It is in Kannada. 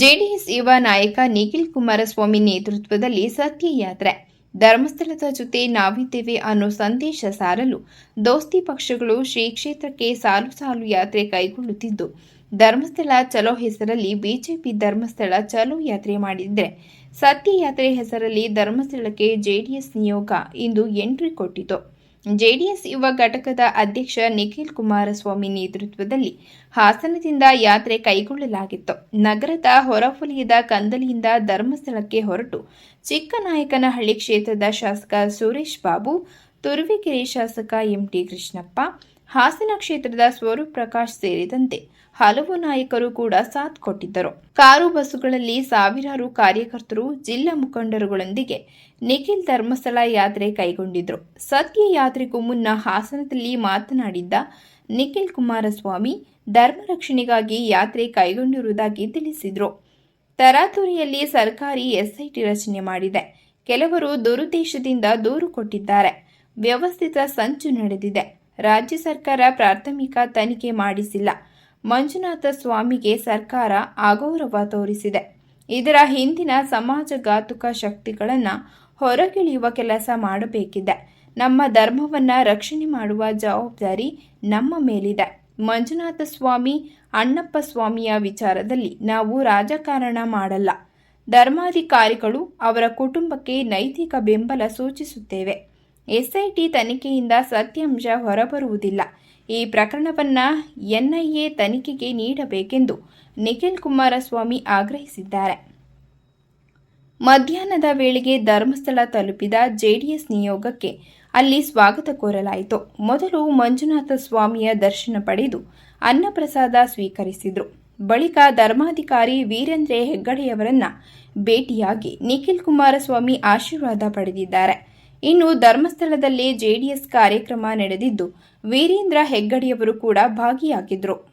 ಜೆಡಿಎಸ್ ಯುವ ನಾಯಕ ನಿಖಿಲ್ ಕುಮಾರಸ್ವಾಮಿ ನೇತೃತ್ವದಲ್ಲಿ ಸತ್ಯಯಾತ್ರೆ. ಧರ್ಮಸ್ಥಳದ ಜೊತೆ ನಾವಿದ್ದೇವೆ ಅನ್ನೋ ಸಂದೇಶ ಸಾರಲು ದೋಸ್ತಿ ಪಕ್ಷಗಳು ಶ್ರೀ ಕ್ಷೇತ್ರಕ್ಕೆ ಸಾಲು ಸಾಲು ಯಾತ್ರೆ ಕೈಗೊಳ್ಳುತ್ತಿದ್ದು, ಧರ್ಮಸ್ಥಳ ಚಲೋ ಹೆಸರಲ್ಲಿ ಬಿಜೆಪಿ ಧರ್ಮಸ್ಥಳ ಚಲೋ ಯಾತ್ರೆ ಮಾಡಿದ್ರೆ ಸತ್ಯಯಾತ್ರೆ ಹೆಸರಲ್ಲಿ ಧರ್ಮಸ್ಥಳಕ್ಕೆ ಜೆಡಿಎಸ್ ನಿಯೋಗ ಇಂದು ಎಂಟ್ರಿ ಕೊಟ್ಟಿತು ಜೆಡಿಎಸ್ ಯುವ ಘಟಕದ ಅಧ್ಯಕ್ಷ ನಿಖಿಲ್ ಕುಮಾರಸ್ವಾಮಿ ನೇತೃತ್ವದಲ್ಲಿ ಹಾಸನದಿಂದ ಯಾತ್ರೆ ಕೈಗೊಳ್ಳಲಾಗಿತ್ತು. ನಗರದ ಹೊರಫುಲಿಯದ ಕಂದಲಿಯಿಂದ ಧರ್ಮಸ್ಥಳಕ್ಕೆ ಹೊರಟು ಚಿಕ್ಕನಾಯಕನಹಳ್ಳಿ ಕ್ಷೇತ್ರದ ಶಾಸಕ ಸುರೇಶ್ ಬಾಬು, ತುರುವೇಕೆರೆ ಶಾಸಕ ಎಂಟಿ ಕೃಷ್ಣಪ್ಪ ಹಾಸನ ಕ್ಷೇತ್ರದ ಸ್ವರೂಪ್ ಪ್ರಕಾಶ್ ಸೇರಿದಂತೆ ಹಲವು ನಾಯಕರು ಕೂಡ ಸಾಥ್ ಕೊಟ್ಟಿದ್ದರು. ಕಾರು ಬಸ್ಸುಗಳಲ್ಲಿ ಸಾವಿರಾರು ಕಾರ್ಯಕರ್ತರು, ಜಿಲ್ಲಾ ಮುಖಂಡರುಗಳೊಂದಿಗೆ ನಿಖಿಲ್ ಧರ್ಮಸ್ಥಳ ಯಾತ್ರೆ ಕೈಗೊಂಡಿದ್ರು. ಸತ್ಯ ಯಾತ್ರೆಗೂ ಮುನ್ನ ಹಾಸನದಲ್ಲಿ ಮಾತನಾಡಿದ್ದ ನಿಖಿಲ್ ಕುಮಾರಸ್ವಾಮಿ, ಧರ್ಮ ರಕ್ಷಣೆಗಾಗಿ ಯಾತ್ರೆ ಕೈಗೊಂಡಿರುವುದಾಗಿ ತಿಳಿಸಿದರು. ತರಾತುರಿಯಲ್ಲಿ ಸರ್ಕಾರಿ ಎಸ್ಐಟಿ ರಚನೆ ಮಾಡಿದೆ. ಕೆಲವರು ದುರುದ್ದೇಶದಿಂದ ದೂರು ಕೊಟ್ಟಿದ್ದಾರೆ. ವ್ಯವಸ್ಥಿತ ಸಂಚು ನಡೆದಿದೆ. ರಾಜ್ಯ ಸರ್ಕಾರ ಪ್ರಾಥಮಿಕ ತನಿಖೆ ಮಾಡಿಸಿಲ್ಲ. ಮಂಜುನಾಥ ಸ್ವಾಮಿಗೆ ಸರ್ಕಾರ ಅಗೌರವ ತೋರಿಸಿದೆ. ಇದರ ಹಿಂದಿನ ಸಮಾಜಘಾತುಕ ಶಕ್ತಿಗಳನ್ನು ಹೊರಗಿಳಿಯುವ ಕೆಲಸ ಮಾಡಬೇಕಿದೆ. ನಮ್ಮ ಧರ್ಮವನ್ನು ರಕ್ಷಣೆ ಮಾಡುವ ಜವಾಬ್ದಾರಿ ನಮ್ಮ ಮೇಲಿದೆ. ಮಂಜುನಾಥ ಸ್ವಾಮಿ, ಅಣ್ಣಪ್ಪ ಸ್ವಾಮಿಯ ವಿಚಾರದಲ್ಲಿ ನಾವು ರಾಜಕಾರಣ ಮಾಡಲ್ಲ. ಧರ್ಮಾಧಿಕಾರಿಗಳು ಅವರ ಕುಟುಂಬಕ್ಕೆ ನೈತಿಕ ಬೆಂಬಲ ಸೂಚಿಸುತ್ತೇವೆ. ಎಸ್ಐಟಿ ತನಿಖೆಯಿಂದ ಸತ್ಯಾಂಶ ಹೊರಬರುವುದಿಲ್ಲ. ಈ ಪ್ರಕರಣವನ್ನು ಎನ್ಐಎ ತನಿಖೆಗೆ ನೀಡಬೇಕೆಂದು ನಿಖಿಲ್ ಕುಮಾರಸ್ವಾಮಿ ಆಗ್ರಹಿಸಿದ್ದಾರೆ. ಮಧ್ಯಾಹ್ನದ ವೇಳೆಗೆ ಧರ್ಮಸ್ಥಳ ತಲುಪಿದ ಜೆಡಿಎಸ್ ನಿಯೋಗಕ್ಕೆ ಅಲ್ಲಿ ಸ್ವಾಗತ ಕೋರಲಾಯಿತು. ಮೊದಲು ಮಂಜುನಾಥ ಸ್ವಾಮಿಯ ದರ್ಶನ ಪಡೆದು ಅನ್ನಪ್ರಸಾದ ಸ್ವೀಕರಿಸಿದರು. ಬಳಿಕ ಧರ್ಮಾಧಿಕಾರಿ ವೀರೇಂದ್ರ ಹೆಗ್ಗಡೆಯವರನ್ನ ಭೇಟಿಯಾಗಿ ನಿಖಿಲ್ ಕುಮಾರಸ್ವಾಮಿ ಆಶೀರ್ವಾದ ಪಡೆದಿದ್ದಾರೆ. ಇನ್ನು ಧರ್ಮಸ್ಥಳದಲ್ಲಿ ಜೆಡಿಎಸ್ ಕಾರ್ಯಕ್ರಮ ನಡೆದಿದ್ದು ವೀರೇಂದ್ರ ಹೆಗ್ಗಡೆಯವರು ಕೂಡ ಭಾಗಿಯಾಗಿದ್ರು.